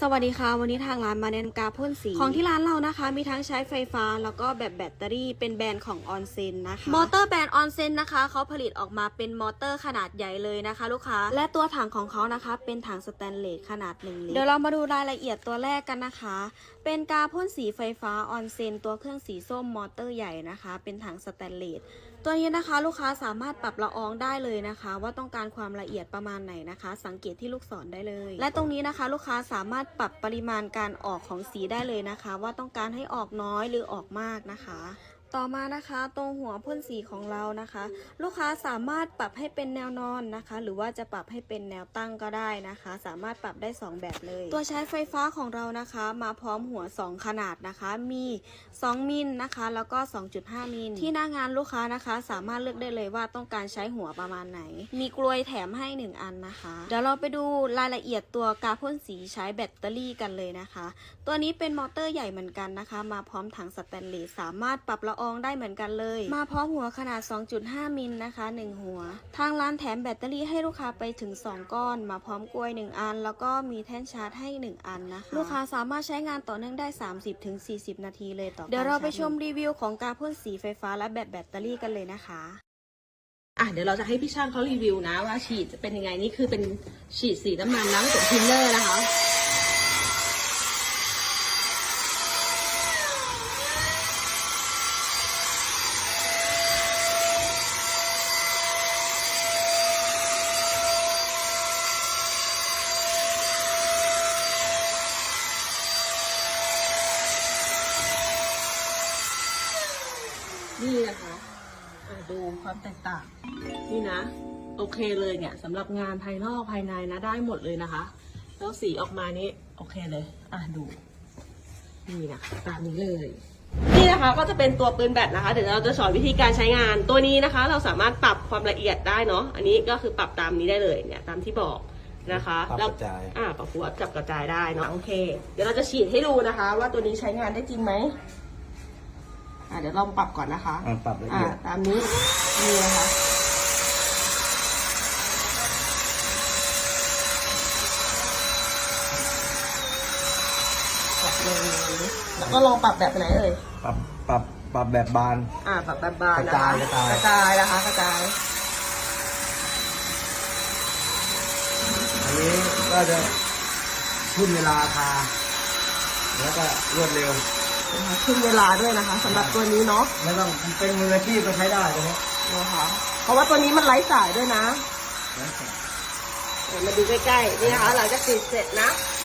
สวัสดีค่ะ วันนี้ทางร้านมาแนะนำกาพ่นสี ของที่ร้านเรานะคะ มีทั้งใช้ไฟฟ้าแล้วก็แบบแบตเตอรี่เป็นแบรนด์ของออนเซนนะคะมอเตอร์แบรนด์ออนเซนนะคะเขาผลิตออกมาเป็นมอเตอร์ขนาดใหญ่เลยนะคะ ลูกค้า และตัวถังของเขานะคะ เป็นถังสแตนเลสขนาดหนึ่งลิตรเดี๋ยวเรามาดูรายละเอียดตัวแรกกันนะคะ เป็นกาพ่นสีไฟฟ้าออนเซนตัวเครื่องสีส้มมอเตอร์ใหญ่นะคะ เป็นถังสแตนเลสตัวนี้นะคะลูกค้าสามารถปรับละอองได้เลยนะคะ ว่าต้องการความละเอียดประมาณไหนนะคะ สังเกตที่ลูกศรได้เลย และตรงนี้นะคะ ลูกค้าสามารถปรับปริมาณการออกของสีได้เลยนะคะ ว่าต้องการให้ออกน้อยหรือออกมากนะคะ ต่อมานะคะตรงหัวพ่นสีของเรานะคะ ลูกค้าสามารถปรับให้เป็นแนวนอนนะคะ หรือว่าจะปรับให้เป็นแนวตั้งก็ได้นะคะ สามารถปรับได้ 2 แบบเลย ตัวใช้ไฟฟ้าของเรานะคะ มาพร้อมหัว 2 ขนาดนะคะ มี 2 มิลนะคะ แล้วก็ 2.5 มิลที่หน้างานลูกค้านะคะ สามารถเลือกได้เลยว่าต้องการใช้หัวประมาณไหน มีกลวยแถมให้ 1 อันนะคะ เดี๋ยวเราไปดูรายละเอียดตัวกาพ่นสีใช้แบตเตอรี่กันเลยนะคะ ตัวนี้เป็นมอเตอร์ใหญ่เหมือนกันนะคะ มาพร้อมถังสแตนเลสสามารถปรับละอองได้เหมือนกันเลย มาพร้อมหัวขนาด 2.5 มิลนะคะ 1 หัว ทางร้านแถมแบตเตอรี่ให้ลูกค้าไปถึง 2 ก้อน มาพร้อมกล้วย 1 อัน แล้วก็มีแท่นชาร์จให้ 1 อันนะคะ ลูกค้าสามารถใช้งานต่อเนื่องได้ 30-40 นาทีเลยต่อเดี๋ยวเราไปชมรีวิวของการพ่นสีไฟฟ้าและแบบแบตเตอรี่กันเลยนะคะอะเดี๋ยวเราจะให้พี่ช่างเขารีวิวนะว่าฉีดจะเป็นยังไงนี่คือเป็นฉีดสีน้ำมันนะไม่เป็นทินเลอร์นะคะ นี่นะคะอะดูความแตกต่าง นี่นะ โอเคเลยเนี่ยสำหรับงานภายนอกภายในนะได้หมดเลยนะคะ แล้วสีออกมานี่โอเคเลย อะดู นี่นะตามนี้เลยนี่นะคะก็จะเป็นตัวปืนแบตนะคะ เดี๋ยวเราจะสอนวิธีการใช้งานตัวนี้นะคะ เราสามารถปรับความละเอียดได้เนาะอันนี้ก็คือปรับตามนี้ได้เลยเนี่ยตามที่บอกนะคะปรับแล้วกระจายอ่าปรับหัวจับกระจายได้เนาะโอเค เดี๋ยวเราจะฉีดให้ดูนะคะ ว่าตัวนี้ใช้งานได้จริงไหม อ่าเดี๋ยวลองปรับก่อนนะคะอ่าปรับละอ่าเอียดตามนี้นี่นะคะปรับเลยแล้วก็ลองปรับแบบไหนเอ่ยปรับปรับปรับแบบบาน อ่าปรับแบบบานนะคะกระจาย กระจายนะคะกระจายอันนี้ก็จะทุ่นเวลาทาแล้วก็รวดเร็ว นะคะขึ้นเวลาด้วยนะคะสำหรับตัวนี้เนาะไม่ต้องเป็นมืออาชีพก็ใช้ได้ตรงนี้นะคะเพราะว่าตัวนี้มันไร้สายด้วยนะเดี๋ยวมาดูใกล้ๆนี่นะคะหลังจากติดเสร็จนะ